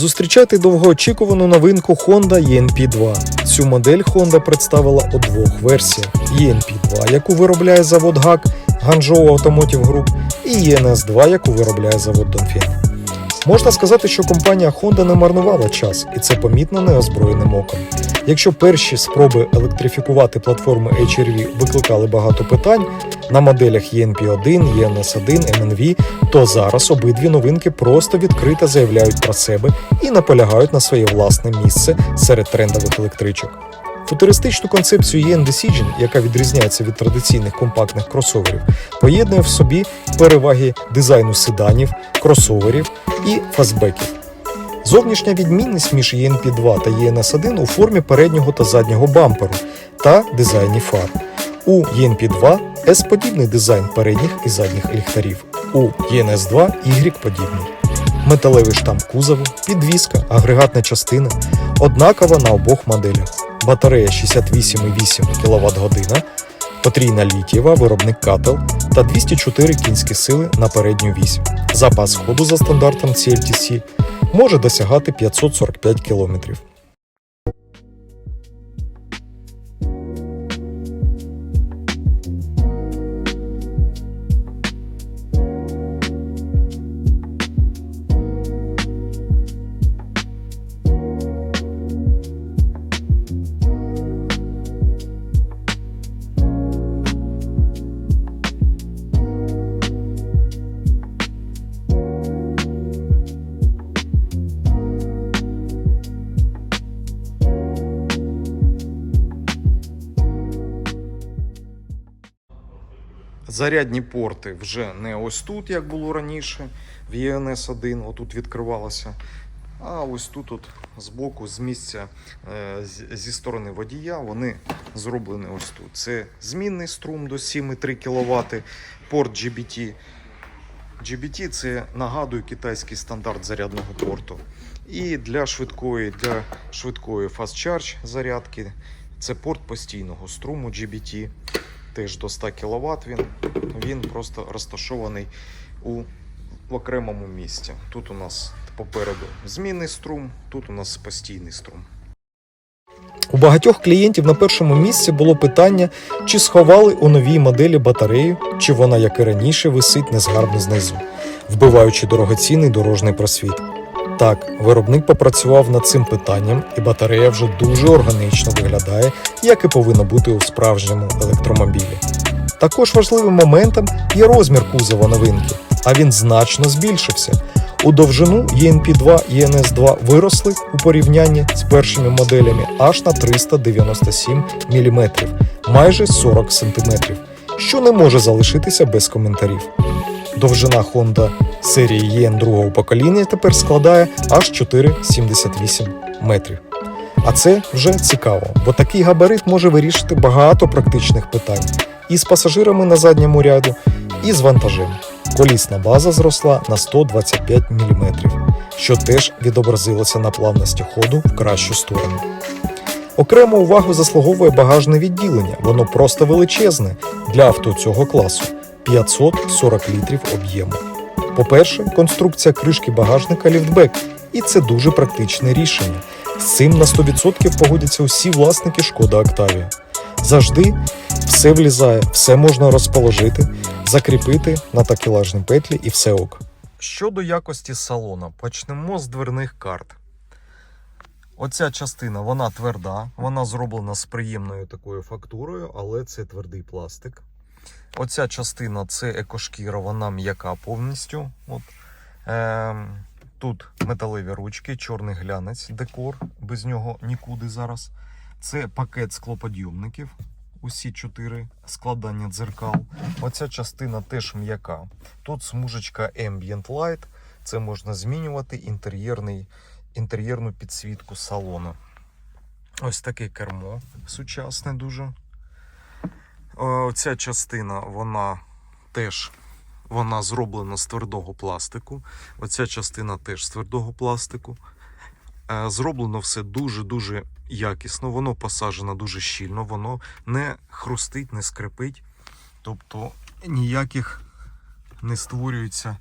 Зустрічайте довгоочікувану новинку Honda ENP2. Цю модель Honda представила у двох версіях: ENP2, яку виробляє завод ГАК Ганжоу Automotive Group, і ENS2, яку виробляє завод Донфін. Можна сказати, що компанія Honda не марнувала час, і це помітно неозброєним оком. Якщо перші спроби електрифікувати платформи HRV викликали багато питань на моделях ENP1, ENS1, MNV, то зараз обидві новинки просто відкрито заявляють про себе і наполягають на своє власне місце серед трендових електричок. Футуристичну концепцію EN Decision, яка відрізняється від традиційних компактних кросоверів, поєднує в собі переваги дизайну седанів, кросоверів і фастбеків. Зовнішня відмінність між ENP2 та ENS1 у формі переднього та заднього бамперу та дизайні фар. У ENP2 S-подібний дизайн передніх і задніх ліхтарів. У ENS2 Y-подібний. Металевий штамп кузову, підвіска, агрегатна частина однакова на обох моделях. Батарея 68,8 кВт година, потрійна літієва, виробник Кател та 204 кінські сили на передню вісь. Запас ходу за стандартом CLTC може досягати 545 км. Зарядні порти вже не ось тут, як було раніше, в ENS 1, отут відкривалося. А ось тут, от, збоку, з місця е, зі сторони водія, вони зроблені ось тут. Це змінний струм до 7,3 кВт, порт GBT. GBT це нагадую китайський стандарт зарядного порту. І для швидкої, для швидкої fast charge зарядки це порт постійного струму GBT. Теж до 100 кВт він, він просто розташований у в окремому місці. Тут у нас попереду змінний струм, тут у нас постійний струм. У багатьох клієнтів на першому місці було питання, чи сховали у новій моделі батарею, чи вона, як і раніше, висить незгарно знизу, вбиваючи дорогоцінний дорожній просвіт. Так, виробник попрацював над цим питанням, і батарея вже дуже органічно виглядає, як і повинно бути у справжньому електромобілі. Також важливим моментом є розмір кузова новинки, а він значно збільшився. У довжину ENP2 і ENS2 виросли у порівнянні з першими моделями аж на 397 мм, майже 40 см, що не може залишитися без коментарів. Довжина Honda серії EN другого покоління тепер складає аж 4,78 метрів. А це вже цікаво, бо такий габарит може вирішити багато практичних питань і з пасажирами на задньому ряду, і з вантажем. Колісна база зросла на 125 мм, що теж відобразилося на плавності ходу в кращу сторону. Окрему увагу заслуговує багажне відділення, воно просто величезне для авто цього класу 540 літрів об'єму. По-перше, конструкція кришки багажника ліфтбек, і це дуже практичне рішення. З цим на 100% погодяться усі власники шкода Octavia. Завжди все влізає, все можна розположити, закріпити на такелажні петлі і все ок. Щодо якості салона, почнемо з дверних карт. Оця частина вона тверда, вона зроблена з приємною такою фактурою, але це твердий пластик. Оця частина це екошкіра, вона м'яка повністю. От. Ем, тут металеві ручки, чорний глянець, декор, без нього нікуди зараз. Це пакет склоподйомників, усі чотири складання дзеркал. Оця частина теж м'яка. Тут смужечка Ambient Light, це можна змінювати інтер'єрний, інтер'єрну підсвітку салону. Ось таке кермо сучасне дуже. Оця частина, вона теж вона зроблена з твердого пластику. Оця частина теж з твердого пластику. Е, Зроблено все дуже-дуже якісно, воно посаджено дуже щільно, воно не хрустить, не скрипить. Тобто ніяких не створюється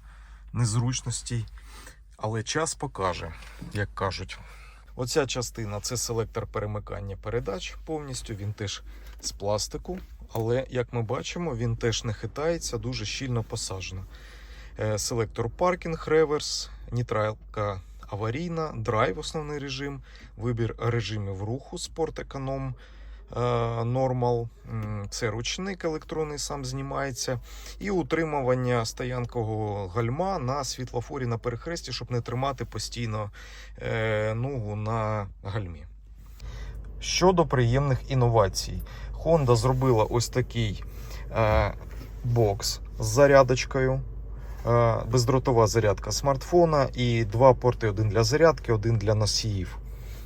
незручностей Але час покаже, як кажуть. Оця частина це селектор перемикання передач повністю. Він теж з пластику, але як ми бачимо, він теж не хитається, дуже щільно посаджено. Е, Селектор паркінг, реверс, нейтралка аварійна, драйв, основний режим, вибір режимів руху, спорт економ, е, нормал. Це ручник електронний сам знімається. І утримування стоянкового гальма на світлофорі на перехресті, щоб не тримати постійно е, ногу на гальмі. Щодо приємних інновацій, Honda зробила ось такий е, бокс з зарядочкою. Е, бездротова зарядка смартфона і два порти: один для зарядки, один для носіїв.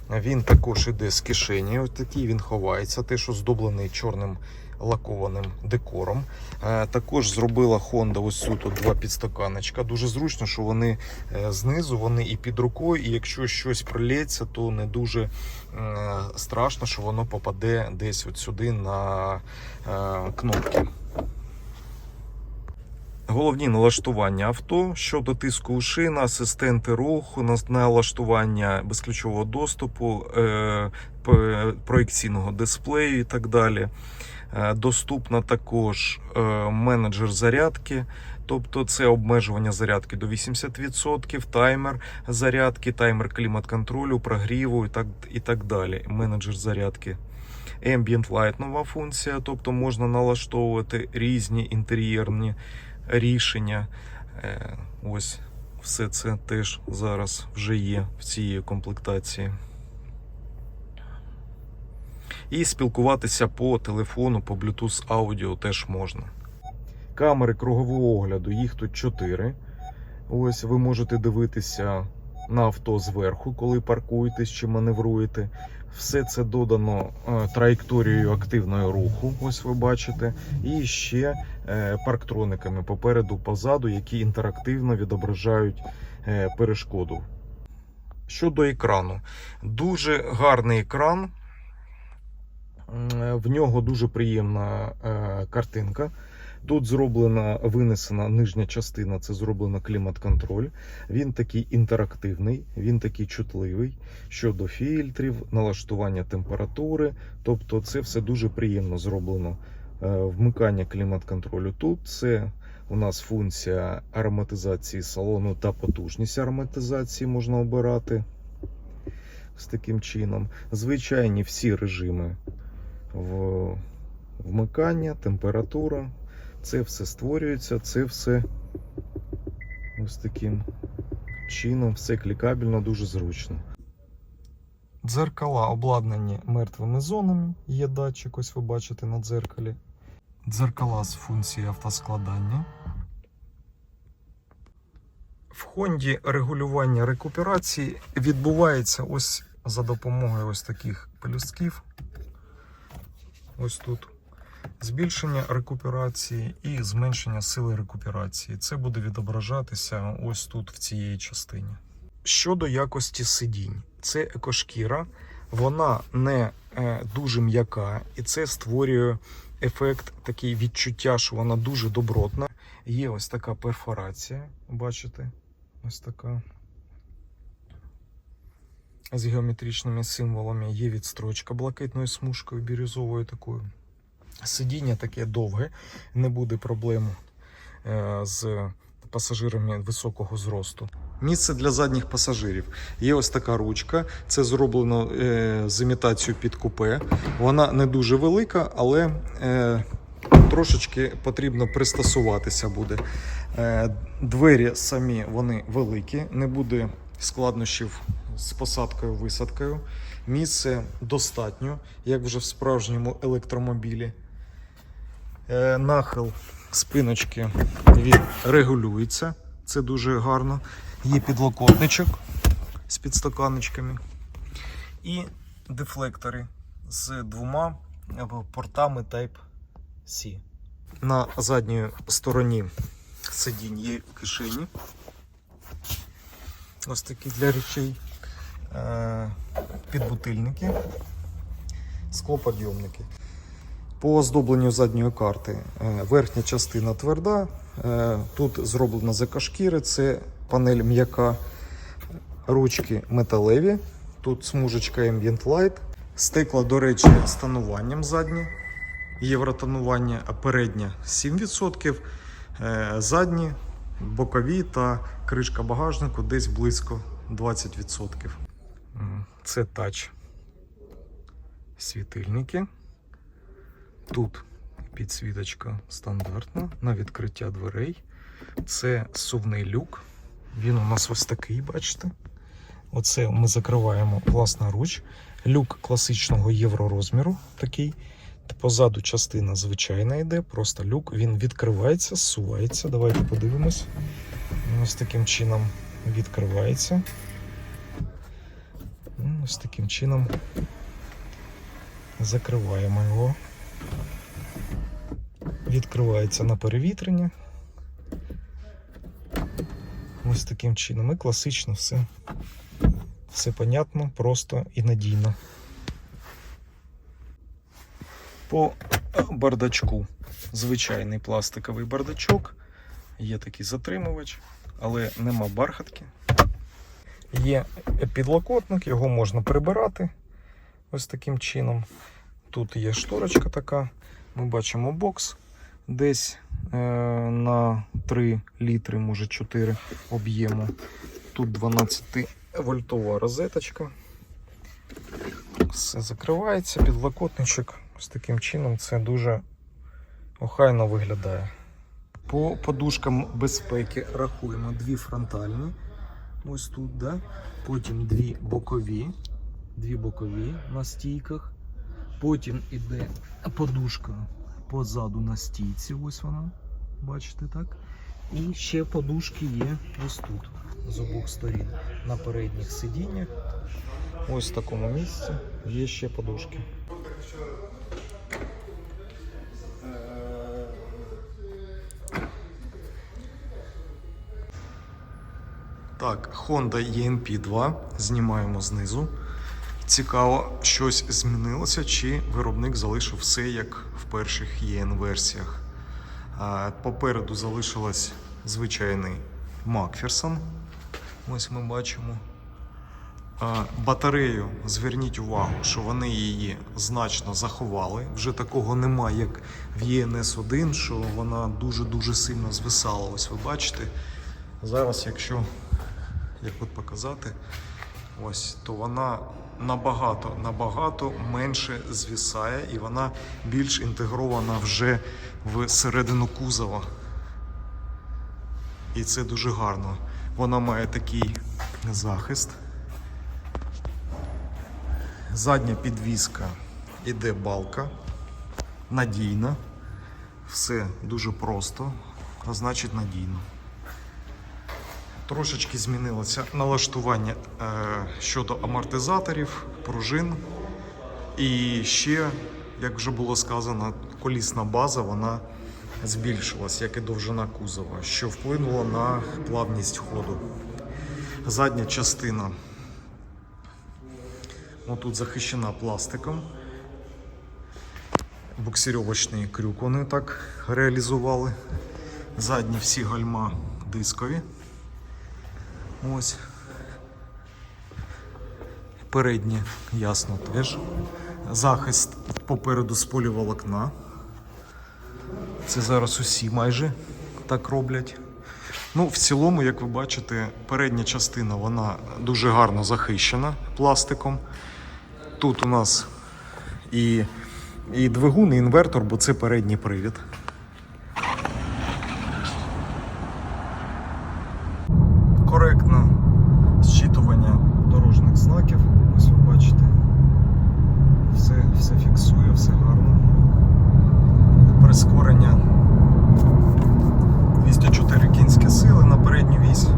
Він також іде з кишені. Ось такий він ховається, теж оздоблений чорним лакованим декором. Е, Також зробила Honda ось тут два підстаканечка. Дуже зручно, що вони е, знизу, вони і під рукою, і якщо щось пролється, то не дуже е, страшно, що воно попаде десь от сюди на кнопки. Головні налаштування авто щодо тиску шин, асистенти руху, налаштування безключового доступу, п- проекційного дисплею і так далі. Е, Доступна також е, менеджер зарядки, тобто це обмежування зарядки до 80%, таймер зарядки, таймер клімат-контролю, прогріву і так, і так далі. Менеджер зарядки. Ambient Light нова функція, тобто можна налаштовувати різні інтер'єрні рішення. Е, Ось все це теж зараз вже є в цій комплектації. І спілкуватися по телефону, по Bluetooth аудіо теж можна. Камери кругового огляду, їх тут 4. Ось ви можете дивитися на авто зверху, коли паркуєтесь чи маневруєте. Все це додано е, траєкторією активного руху, ось ви бачите, і ще е, парктрониками попереду, позаду, які інтерактивно відображають е, перешкоду. Щодо екрану, дуже гарний екран. В нього дуже приємна е, картинка. Тут зроблена винесена нижня частина, це зроблено клімат-контроль. Він такий інтерактивний, він такий чутливий щодо фільтрів, налаштування температури. Тобто, це все дуже приємно зроблено. Е, Вмикання клімат-контролю тут це у нас функція ароматизації салону та потужність ароматизації можна обирати з таким чином. Звичайні всі режими в- вмикання, температура. Це все створюється, це все ось таким чином, все клікабельно, дуже зручно. Дзеркала обладнані мертвими зонами. Є датчик, ось ви бачите на дзеркалі. Дзеркала з функцією автоскладання. В Хонді регулювання рекуперації відбувається ось за допомогою ось таких пелюстків. Ось тут. Збільшення рекуперації і зменшення сили рекуперації. Це буде відображатися ось тут, в цій частині. Щодо якості сидінь, це екошкіра, вона не е, дуже м'яка, і це створює ефект, такий відчуття, що вона дуже добротна. Є ось така перфорація, бачите? Ось така. З геометричними символами є відстрочка блакитною смужкою, бірюзовою такою. Сидіння таке довге, не буде проблем е, з пасажирами високого зросту. Місце для задніх пасажирів. Є ось така ручка. Це зроблено е, з імітацією під купе. Вона не дуже велика, але е, трошечки потрібно пристосуватися буде. Двері самі вони великі, не буде складнощів з посадкою висадкою. Місце достатньо, як вже в справжньому електромобілі. Е, нахил спиночки він регулюється. Це дуже гарно. Є підлокотничок з підстаканечками. І дефлектори з двома портами Type-C. На задній стороні сидінь є кишені. Ось такі для речей. Е, Підбутильники, склоподйомники. По оздобленню задньої карти е, верхня частина тверда. е, Тут зроблено з екошкіри, це панель м'яка. Ручки металеві. Тут смужечка Ambient Light. Стекла, до речі, з тонуванням задні. Євротонування, а передня 7%. Е, Задні, бокові та кришка багажнику десь близько 20%. Це тач. Світильники. Тут підсвіточка стандартна на відкриття дверей. Це сувний люк. Він у нас ось такий, бачите. Оце ми закриваємо власноруч. Люк класичного євророзміру такий. Позаду частина звичайна йде, просто люк. Він відкривається, зсувається. Давайте подивимось. Ось таким чином відкривається. Ось таким чином закриваємо його. Відкривається на перевітрення. Ось таким чином. І класично все. Все понятно, просто і надійно. По бардачку. Звичайний пластиковий бардачок. Є такий затримувач, але нема бархатки. Є підлокотник, його можна прибирати ось таким чином. Тут є шторочка така. Ми бачимо бокс десь е, на 3 літри, може 4 об'єму. Тут 12 вольтова розеточка. Все закривається, підлокотничок. Ось таким чином це дуже охайно виглядає. По подушкам безпеки рахуємо дві фронтальні. Ось тут, да? потім дві бокові, дві бокові на стійках. Потім іде подушка позаду на стійці, ось вона, бачите так. І ще подушки є ось тут, з обох сторін, на передніх сидіннях. Ось в такому місці є ще подушки. Так, Honda EMP 2 знімаємо знизу. Цікаво, щось змінилося, чи виробник залишив все як в перших ЄН-версіях. Попереду залишилось звичайний Макферсон. Ось ми бачимо. Батарею зверніть увагу, що вони її значно заховали. Вже такого немає, як в ЄНС 1, що вона дуже-дуже сильно звисала. Ось ви бачите. Зараз, якщо як от показати, ось, то вона набагато набагато менше звісає і вона більш інтегрована вже в середину кузова. І це дуже гарно. Вона має такий захист. Задня підвіска іде балка, надійна. Все дуже просто, а значить надійно. Трошечки змінилося налаштування е, щодо амортизаторів, пружин. І ще, як вже було сказано, колісна база вона збільшилась, як і довжина кузова, що вплинуло на плавність ходу. Задня частина ну, тут захищена пластиком. Буксирьовочний крюк вони так реалізували. Задні всі гальма дискові. Ось. Передні, ясно, теж. Захист попереду з поліволокна. Це зараз усі майже так роблять. Ну, в цілому, як ви бачите, передня частина вона дуже гарно захищена пластиком. Тут у нас і, і двигун, і інвертор, бо це передній привід. коректно зчитування дорожніх знаків. Ось ви бачите. Все, все фіксує, все гарно. Прискорення 204 кінські сили на передню вісь.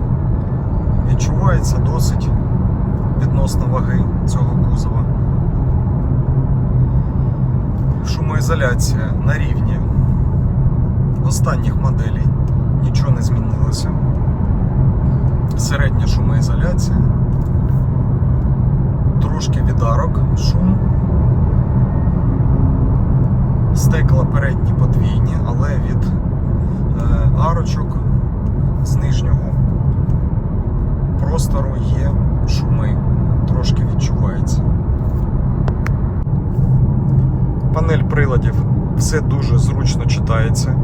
Відчувається досить відносно ваги цього кузова. Шумоізоляція на рівні останніх моделей. Нічого не змінилося середня шумоізоляція, трошки відарок шум. Стекла передні подвійні, але від е, арочок з нижнього простору є шуми трошки відчувається. Панель приладів все дуже зручно читається,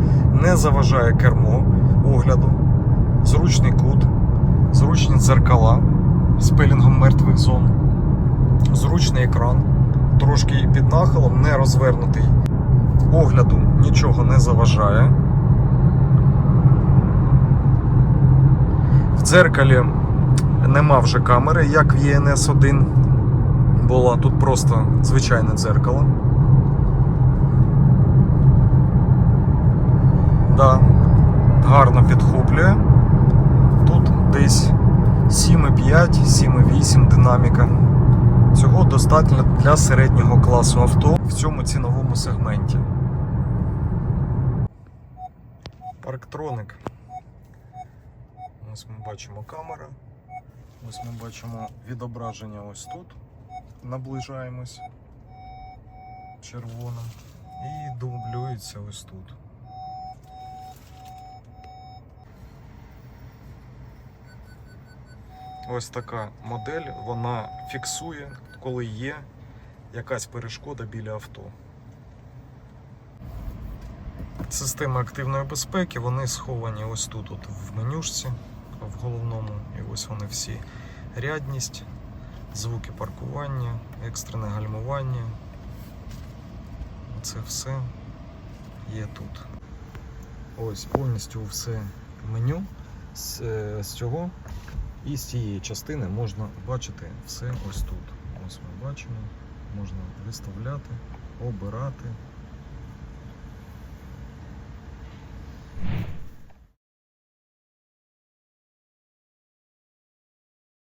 не заважає кермо огляду, зручний кут, зручні дзеркала з пилінгом мертвих зон, зручний екран, трошки під нахилом, не розвернутий. Огляду нічого не заважає. В дзеркалі нема вже камери, як в ENS 1 була. Тут просто звичайне дзеркало. Да, гарно підхоплює. Тут десь 7,5, 7,8 динаміка. Цього достатньо для середнього класу авто в цьому ціновому сегменті. Парктроник. Ось ми бачимо камера. Ось ми бачимо відображення ось тут. Наближаємось червоним. І дублюється ось тут. Ось така модель, вона фіксує, коли є якась перешкода біля авто. Системи активної безпеки вони сховані ось тут, от в менюшці, в головному, і ось вони всі. Рядність, звуки паркування, екстрене гальмування. Це все є тут. Ось повністю все меню з, е, з цього і з цієї частини можна бачити все ось тут. Ось ми бачимо, можна виставляти, обирати.